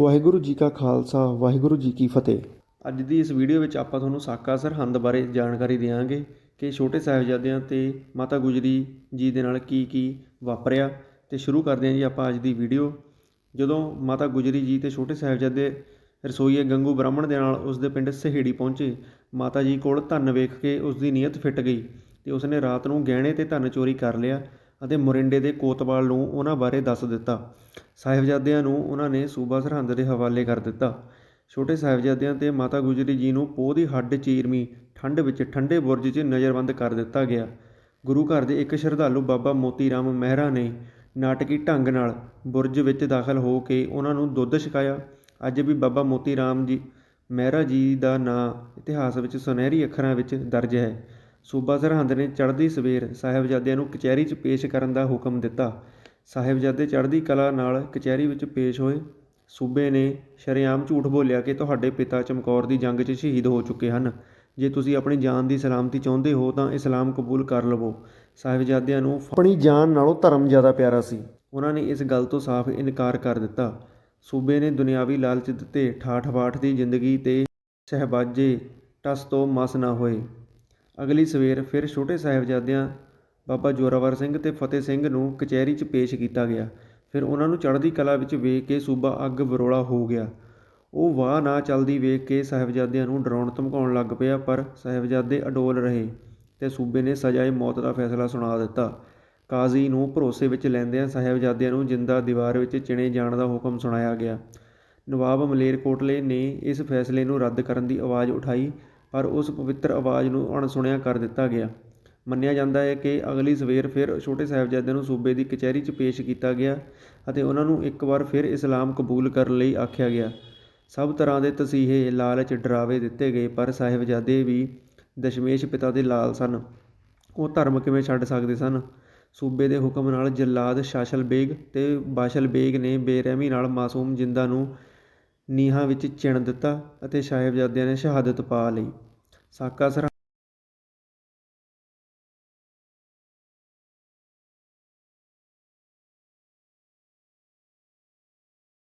ਵਾਹਿਗੁਰੂ ਜੀ ਕਾ ਖਾਲਸਾ, ਵਾਹਿਗੁਰੂ ਜੀ ਕੀ ਫਤਿਹ। ਅੱਜ ਦੀ ਇਸ ਵੀਡੀਓ ਵਿੱਚ ਆਪਾਂ ਤੁਹਾਨੂੰ ਸਾਕਾ ਸਰਹੰਦ ਬਾਰੇ ਜਾਣਕਾਰੀ ਦੇਵਾਂਗੇ ਕਿ ਛੋਟੇ ਸਾਹਿਬਜ਼ਾਦਿਆਂ ਤੇ ਮਾਤਾ ਗੁਜਰੀ ਜੀ ਦੇ ਨਾਲ ਕੀ ਕੀ ਵਾਪਰਿਆ ਤੇ ਸ਼ੁਰੂ ਕਰਦੇ ਹਾਂ ਜੀ ਆਪਾਂ ਅੱਜ ਦੀ ਵੀਡੀਓ। ਜਦੋਂ ਮਾਤਾ ਗੁਜਰੀ ਜੀ ਤੇ ਛੋਟੇ ਸਾਹਿਬਜ਼ਾਦੇ ਰਸੋਈਏ ਗੰਗੂ ਬ੍ਰਾਹਮਣ ਦੇ ਨਾਲ ਉਸ ਦੇ ਪਿੰਡ ਸਹੇੜੀ ਪਹੁੰਚੇ, ਮਾਤਾ ਜੀ ਕੋਲ ਧਨ ਵੇਖ ਕੇ ਉਸ ਦੀ ਨੀਅਤ ਫਿੱਟ ਗਈ ਤੇ ਉਸਨੇ ਰਾਤ ਨੂੰ ਗਹਿਣੇ ਤੇ ਧਨ ਚੋਰੀ ਕਰ ਲਿਆ ਅਤੇ ਮੋਰਿੰਡੇ ਦੇ ਕੋਤਵਾਲ ਨੂੰ ਉਹਨਾਂ ਬਾਰੇ ਦੱਸ ਦਿੱਤਾ। ਸਾਹਿਬਜ਼ਾਦਿਆਂ ਨੂੰ ਉਹਨਾਂ ਨੇ ਸੂਬਾ ਸਰਹੰਦ ਦੇ ਹਵਾਲੇ ਕਰ ਦਿੱਤਾ। ਛੋਟੇ ਸਾਹਿਬਜ਼ਾਦਿਆਂ ਤੇ ਮਾਤਾ ਗੁਜਰੀ ਜੀ ਨੂੰ ਪੋਹ ਦੀ ਹੱਡ ਚੀਰਮੀ ਠੰਡ ਵਿੱਚ ਠੰਡੇ ਬੁਰਜ 'ਚ ਨਜ਼ਰਬੰਦ ਕਰ ਦਿੱਤਾ ਗਿਆ। ਗੁਰੂ ਘਰ ਦੇ ਇੱਕ ਸ਼ਰਧਾਲੂ ਬਾਬਾ ਮੋਤੀ ਰਾਮ ਮਹਿਰਾ ਨੇ ਨਾਟਕੀ ਢੰਗ ਨਾਲ ਬੁਰਜ ਵਿੱਚ ਦਾਖਲ ਹੋ ਕੇ ਉਹਨਾਂ ਨੂੰ ਦੁੱਧ ਛਕਾਇਆ। ਅੱਜ ਵੀ ਬਾਬਾ ਮੋਤੀ ਰਾਮ ਜੀ ਮਹਿਰਾ ਜੀ ਦਾ ਨਾਂ ਇਤਿਹਾਸ ਵਿੱਚ ਸੁਨਹਿਰੀ ਅੱਖਰਾਂ ਵਿੱਚ ਦਰਜ ਹੈ। ਸੂਬਾ ਸਰਹੰਦ ਨੇ ਚੜ੍ਹਦੀ ਸਵੇਰ ਸਾਹਿਬਜ਼ਾਦਿਆਂ ਨੂੰ ਕਚਹਿਰੀ 'ਚ ਪੇਸ਼ ਕਰਨ ਦਾ ਹੁਕਮ ਦਿੱਤਾ। ਸਾਹਿਬਜ਼ਾਦੇ ਚੜ੍ਹਦੀ ਕਲਾ ਨਾਲ ਕਚਹਿਰੀ ਵਿੱਚ ਪੇਸ਼ ਹੋਏ। ਸੂਬੇ ਨੇ ਸ਼ਰੇਆਮ ਝੂਠ ਬੋਲਿਆ ਕਿ ਤੁਹਾਡੇ ਪਿਤਾ ਚਮਕੌਰ ਦੀ ਜੰਗ 'ਚ ਸ਼ਹੀਦ ਹੋ ਚੁੱਕੇ ਹਨ। ਜੇ ਤੁਸੀਂ ਆਪਣੀ ਜਾਨ ਦੀ ਸਲਾਮਤੀ ਚਾਹੁੰਦੇ ਹੋ ਤਾਂ ਇਸਲਾਮ ਕਬੂਲ ਕਰ ਲਵੋ। ਸਾਹਿਬਜ਼ਾਦਿਆਂ ਨੂੰ ਆਪਣੀ ਜਾਨ ਨਾਲੋਂ ਧਰਮ ਜ਼ਿਆਦਾ ਪਿਆਰਾ ਸੀ। ਉਹਨਾਂ ਨੇ ਇਸ ਗੱਲ ਤੋਂ ਸਾਫ਼ ਇਨਕਾਰ ਕਰ ਦਿੱਤਾ। ਸੂਬੇ ਨੇ ਦੁਨਿਆਵੀ ਲਾਲਚ ਦਿੱਤੇ ਠਾਠ ਬਾਠ ਦੀ ਜ਼ਿੰਦਗੀ ਤੇ ਸਹਿਬਾਜੇ ਟਸ ਤੋਂ ਮਸ ਨਾ ਹੋਏ। ਅਗਲੀ ਸਵੇਰ ਫਿਰ ਛੋਟੇ ਸਾਹਿਬਜ਼ਾਦਿਆਂ ਬਾਬਾ ਜੋਰਾਵਰ ਸਿੰਘ ਤੇ ਫਤਿਹ ਸਿੰਘ ਨੂੰ ਕਚਹਿਰੀ 'ਚ ਪੇਸ਼ ਕੀਤਾ ਗਿਆ। ਫਿਰ ਉਹਨਾਂ ਨੂੰ ਚੜ੍ਹਦੀ ਕਲਾ ਵਿੱਚ ਵੇਖ ਕੇ ਸੂਬਾ ਅੱਗ ਬਰੋਲਾ ਹੋ ਗਿਆ। ਉਹ ਵਾਹ ਨਾ ਚੱਲਦੀ ਵੇਖ ਕੇ ਸਾਹਿਬਜ਼ਾਦਿਆਂ ਨੂੰ ਡਰਾਉਣ ਧਮਕਾਉਣ ਲੱਗ ਪਿਆ, ਪਰ ਸਾਹਿਬਜ਼ਾਦੇ ਅਡੋਲ ਰਹੇ ਤੇ ਸੂਬੇ ਨੇ ਸਜ਼ਾਏ ਮੌਤ ਦਾ ਫੈਸਲਾ ਸੁਣਾ ਦਿੱਤਾ। ਕਾਜ਼ੀ ਨੂੰ ਭਰੋਸੇ ਵਿੱਚ ਲੈਂਦਿਆਂ ਸਾਹਿਬਜ਼ਾਦਿਆਂ ਨੂੰ ਜਿੰਦਾ ਦੀਵਾਰ ਵਿੱਚ ਚਿਣੇ ਜਾਣ ਦਾ ਹੁਕਮ ਸੁਣਾਇਆ ਗਿਆ। ਨਵਾਬ ਮਲੇਰਕੋਟਲੇ ਨੇ ਇਸ ਫੈਸਲੇ ਨੂੰ ਰੱਦ ਕਰਨ ਦੀ ਆਵਾਜ਼ ਉਠਾਈ ਪਰ ਉਸ ਪਵਿੱਤਰ ਆਵਾਜ਼ ਨੂੰ ਅਣਸੁਣਿਆ ਕਰ ਦਿੱਤਾ ਗਿਆ। ਮੰਨਿਆ ਜਾਂਦਾ ਹੈ ਕਿ ਅਗਲੀ ਸਵੇਰ ਫਿਰ ਛੋਟੇ ਸਾਹਿਬਜ਼ਾਦਿਆਂ ਨੂੰ ਸੂਬੇ ਦੀ ਕਚਹਿਰੀ 'ਚ ਪੇਸ਼ ਕੀਤਾ ਗਿਆ ਅਤੇ ਉਹਨਾਂ ਨੂੰ ਇੱਕ ਵਾਰ ਫਿਰ ਇਸਲਾਮ ਕਬੂਲ ਕਰਨ ਲਈ ਆਖਿਆ ਗਿਆ। ਸਭ ਤਰ੍ਹਾਂ ਦੇ ਤਸੀਹੇ ਲਾਲਚ ਡਰਾਵੇ ਦਿੱਤੇ ਗਏ, ਪਰ ਸਾਹਿਬਜ਼ਾਦੇ ਵੀ ਦਸ਼ਮੇਸ਼ ਪਿਤਾ ਦੇ ਲਾਲ ਸਨ। ਉਹ ਧਰਮ ਕਿਵੇਂ ਛੱਡ ਸਕਦੇ ਸਨ? ਸੂਬੇ ਦੇ ਹੁਕਮ ਨਾਲ ਜੱਲਾਦ ਸ਼ਾਸ਼ਲ ਬੇਗ ਤੇ ਬਾਸ਼ਲ ਬੇਗ ਨੇ ਬੇਰਹਿਮੀ ਨਾਲ ਮਾਸੂਮ ਜਿੰਦਾ ਨੂੰ ਨੀਹਾਂ ਵਿੱਚ ਚਿਣ ਦਿੱਤਾ ਅਤੇ ਸਾਹਿਬਜ਼ਾਦਿਆਂ ਨੇ ਸ਼ਹਾਦਤ ਪਾ ਲਈ। ਸਾਕਾ ਸਰ